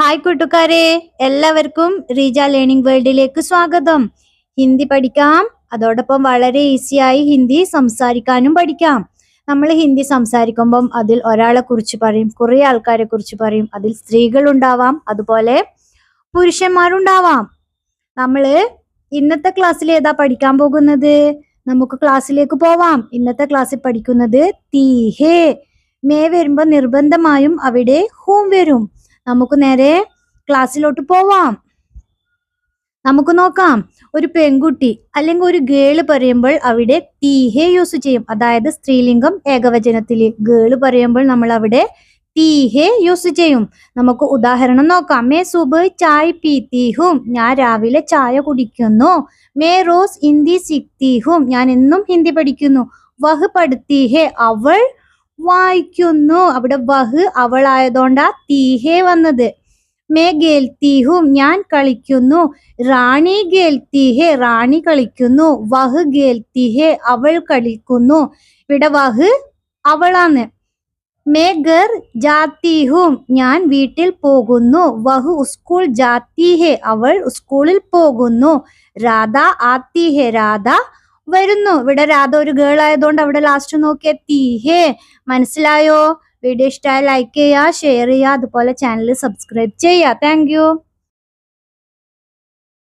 Hi കൂട്ടുകാരെ. എല്ലാവർക്കും Reeja learning വേൾഡിലേക്ക് സ്വാഗതം. ഹിന്ദി പഠിക്കാം. അതോടൊപ്പം വളരെ ഈസിയായി ഹിന്ദി സംസാരിക്കാനും പഠിക്കാം. നമ്മൾ ഹിന്ദി സംസാരിക്കുമ്പം അതിൽ ഒരാളെ കുറിച്ച് പറയും കുറേ ആൾക്കാരെ കുറിച്ച് പറയും. അതിൽ സ്ത്രീകൾ ഉണ്ടാവാം അതുപോലെ പുരുഷന്മാരുണ്ടാവാം. നമ്മൾ ഇന്നത്തെ ക്ലാസ്സിൽ ഏതാ പഠിക്കാൻ പോകുന്നത്? നമുക്ക് ക്ലാസ്സിലേക്ക് പോവാം. ഇന്നത്തെ ക്ലാസ്സിൽ പഠിക്കുന്നത് തീഹേ മേ വരുമ്പോ നിർബന്ധമായും അവിടെ ഹൂം വരും. നമുക്ക് നേരെ ക്ലാസ്സിലോട്ട് പോവാം. നമുക്ക് നോക്കാം. ഒരു പെൺകുട്ടി അല്ലെങ്കിൽ ഒരു ഗേൾ പറയുമ്പോൾ അവിടെ തീഹെ യൂസ് ചെയ്യും. അതായത് സ്ത്രീലിംഗം ഏകവചനത്തിൽ ഗേൾ പറയുമ്പോൾ നമ്മൾ അവിടെ തീഹെ യൂസ് ചെയ്യും. നമുക്ക് ഉദാഹരണം നോക്കാം. മേ സുബ് ചായ് പീത്തി ഹും ഞാൻ രാവിലെ ചായ കുടിക്കുന്നു. മേ റോസ് ഹിന്ദി സിക്തി ഹും ഞാൻ എന്നും ഹിന്ദി പഠിക്കുന്നു. വഹ് പഠിത്തി ഹെ അവൾ വായിക്കുന്നു. അവിടെ വഹ് അവളായതുകൊണ്ടാ തീഹേ വന്നത്. മേ ഗേൽത്തി ഹും ഞാൻ കളിക്കുന്നു. റാണി ഗേൽത്തി ഹെ റാണി കളിക്കുന്നു. വഹ് ഗേൽത്തി ഹെ അവൾ കളിക്കുന്നു. ഇവിടെ വഹ് അവളാണ്. മേ ഗർ ജാത്തീഹും ഞാൻ വീട്ടിൽ പോകുന്നു. വഹു സ്കൂൾ ജാത്തി ഹെ അവൾ സ്കൂളിൽ പോകുന്നു. രാധ ആത്തി ഹെ രാധ വരുന്നു. ഇവിടെ രാധ ഒരു ഗേൾ ആയതുകൊണ്ട് അവിടെ ലാസ്റ്റ് നോക്കിയ തീഹേ മനസ്സിലായോ? വീഡിയോ ഇഷ്ടമായ ലൈക്ക് ചെയ്യുക ഷെയർ ചെയ്യുക അതുപോലെ ചാനൽ സബ്സ്ക്രൈബ് ചെയ്യുക. താങ്ക്